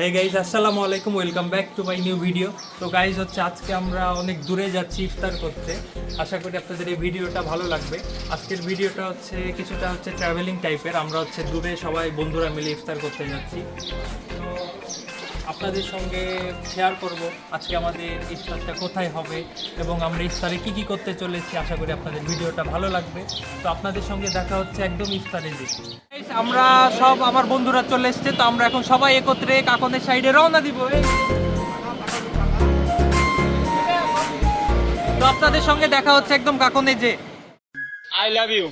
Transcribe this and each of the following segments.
হ্যাঁ গাইজ আসসালামু আলাইকুম welcome back to my new video তো গাইজ হচ্ছে আজকে আমরা অনেক দূরে যাচ্ছি ইফতার করতে। আশা করি আপনাদের এই ভিডিওটা ভালো লাগবে। আজকের ভিডিওটা হচ্ছে কিছুটা হচ্ছে ট্রাভেলিং টাইপের আমরা হচ্ছে দূরে সবাই বন্ধুরা মিলে ইফতার করতে যাচ্ছি। তো আপনাদের সঙ্গে শেয়ার করব আজকে আমাদের ইফতারটা কোথায় হবে এবং আমরা ইফতারে কি কি করতে চলেছি, আশা করি আপনাদের ভিডিওটা ভালো লাগবে। তো আপনাদের সঙ্গে দেখা হচ্ছে একদম ইফতারে দিকে। আমরা সব আমার বন্ধুরা চলে এসছে, তো আমরা এখন সবাই একত্রে কাকনের সাইডে রওনা দিব। তো আপনাদের সঙ্গে দেখা হচ্ছে একদম কাকনে যে আই লাভ ইউ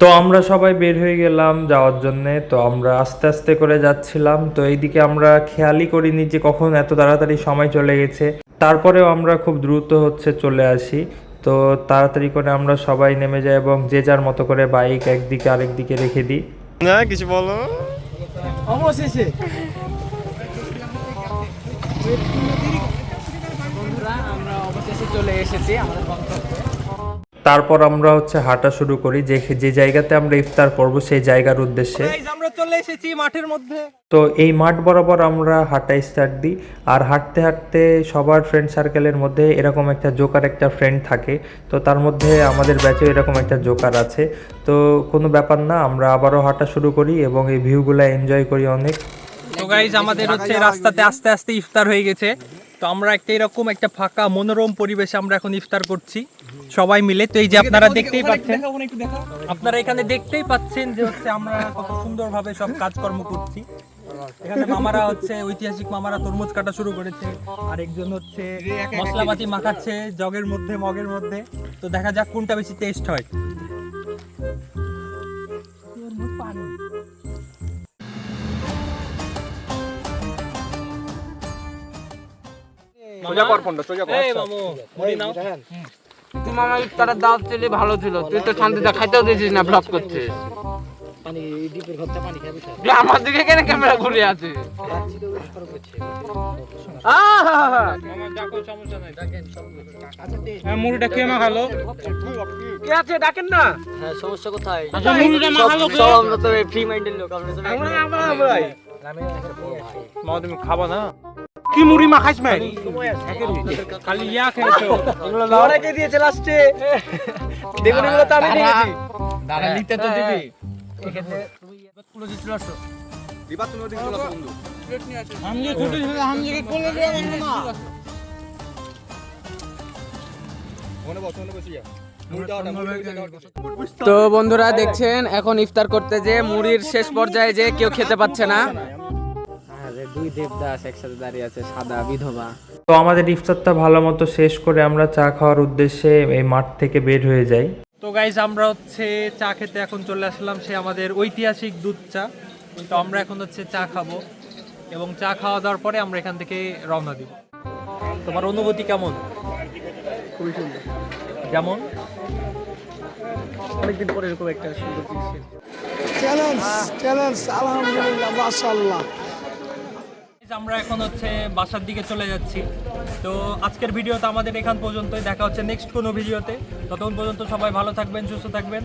তো আমরা সবাই বের হয়ে গেলাম যাওয়ার জন্যে। তো আমরা আস্তে আস্তে করে যাচ্ছিলাম। তো এইদিকে আমরা খেয়ালই করিনি যে কখন এত তাড়াতাড়ি সময় চলে গেছে। তারপরেও আমরা খুব দ্রুত হচ্ছে চলে আসি। তো তাড়াতাড়ি করে আমরা সবাই নেমে যাই এবং যে যার মতো করে বাইক একদিকে আরেক দিকে রেখে দিই। না কিছু বলো। অবশেষে। আমরা অবশেষে চলে এসেছি আমাদের গন্তব্যে। তারপর আমরা হচ্ছে হাঁটা শুরু করি। যে যে জায়গাতে আমরা ইফতার করব সেই জায়গার উদ্দেশ্যে। আমরা চলে এসেছি মাঠের মধ্যে। তো এই মাঠ বরাবর আমরা হাঁটা স্টার্ট দিই। আর হাঁটতে হাঁটতে সবার ফ্রেন্ড সার্কেলের মধ্যে এরকম একটা জোকার একটা ফ্রেন্ড থাকে। তো তার মধ্যে আমাদের ব্যাচেও এরকম একটা জোকার আছে। তো কোনো ব্যাপার না আমরা আবারও হাঁটা শুরু করি এবং এই ভিউগুলো এনজয় করি অনেক। তো গাইজ আমাদের হচ্ছে রাস্তাতে আস্তে আস্তে ইফতার হয়ে গেছে। তো আমরা একটা এরকম একটা ফাঁকা মনোরম পরিবেশে আমরা এখন ইফতার করছি। সবাই মিলে তো এই যে আপনারা দেখতেই পাচ্ছেন। আপনারা এখানে দেখতেই পাচ্ছেন যে হচ্ছে আমরা কত সুন্দরভাবে সব কাজকর্ম করছি। এখানে মামারা হচ্ছে ঐতিহাসিক মামারা তরমুজ কাটা শুরু করেছে আর একজন হচ্ছে মশলাপাতি মাখাচ্ছে জগের মধ্যে মগের মধ্যে। তো দেখা যাক কোনটা বেশি টেস্ট হয়। সোজা কর ফোনটা সোজা কর। এই মামু মুড়ি নাও। মামা ইফতারের দাওয়াত দিলে ভালো ছিল। তুই তো শান্তিতে খাইতেও দিছিস না ব্লগ করছিস। আমার দিকে কেন ক্যামেরা ঘুরে আছে মুড়িটা কে মাখালো? কে আছে ডাকেন না। হ্যাঁ সমস্যা কোথায়? আচ্ছা মুড়িটা মাখালো সব আমরা তো ফ্রি মাইন্ডের লোক আমরা আমরা আমরা আমরাই তুমি খাবা না? কি মুড়ি মাখাইস ভাই? খালি ইয়া খেয়েছো ওরা কে দিয়েছে লাস্টে? দেখুন এগুলো তো আমি দিয়েছি। দাঁড়া নিতে তো দিবি। তো বন্ধুরা দেখছেন এখন ইফতার করতে যে মুড়ির শেষ পর্যায়ে যে কেউ খেতে পাচ্ছে না। দুই দেবদাস একসাথে দাঁড়িয়ে আছে সাদা বিধবা। তো আমাদের ইফতারটা ভালো মতো শেষ করে আমরা চা খাওয়ার উদ্দেশ্যে এই মাঠ থেকে বের হয়ে যাই। তো গাইজ আমরা হচ্ছে চা খেতে এখন চলে আসলাম সে আমাদের ঐতিহাসিক দুধ চা। তো আমরা এখন হচ্ছে চা খাব এবং চা খাওয়া দাওয়ার পরে আমরা এখান থেকে রওনা দিব। তোমার অনুভূতি কেমন? খুবই সুন্দর। যেমন? অনেকদিন পরে এরকম একটা সুন্দর জিনিস চ্যালেঞ্জ চ্যালেঞ্জ আলহামদুলিল্লাহ Guys, আমরা এখন হচ্ছে বাসার দিকে চলে যাচ্ছি। তো আজকের ভিডিওতে আমাদের এখান পর্যন্তই। দেখা হচ্ছে নেক্সট কোনো ভিডিওতে। ততক্ষণ পর্যন্ত সবাই ভালো থাকবেন, সুস্থ থাকবেন।